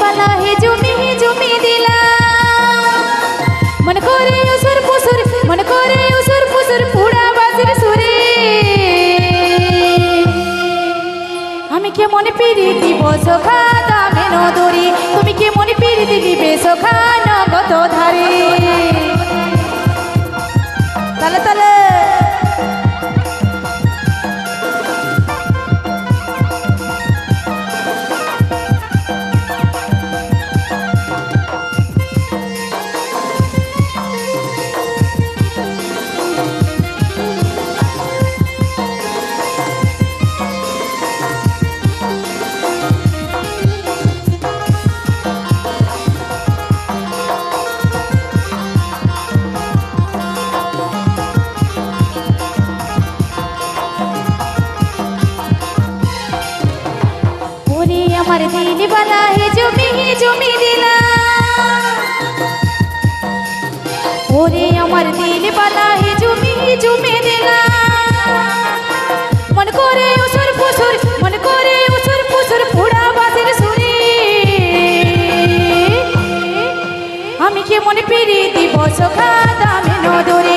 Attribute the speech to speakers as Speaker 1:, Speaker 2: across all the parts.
Speaker 1: পালা হে জমি জমি দিলাম মন করে ওসর পুসুর, মন করে ওসর পুসুর পুরা বাজির সুরে। আমি কে মনে পিড়ি দিব সখা দামে নদরি, তুমি কে মনে পিড়ি দিবে সখা আমার দিল বালা হে জমি হে জমি দিলা ওরে আমার দিল বালা হে জমি হে জমি দিলা মন করে উসুর পুসুর, মন করে উসুর পুসুর পুরা বাসের সুরে আমি কে মনে পিড়ি দিব সখা দামে নদরে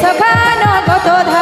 Speaker 1: পিড়ি কত সখা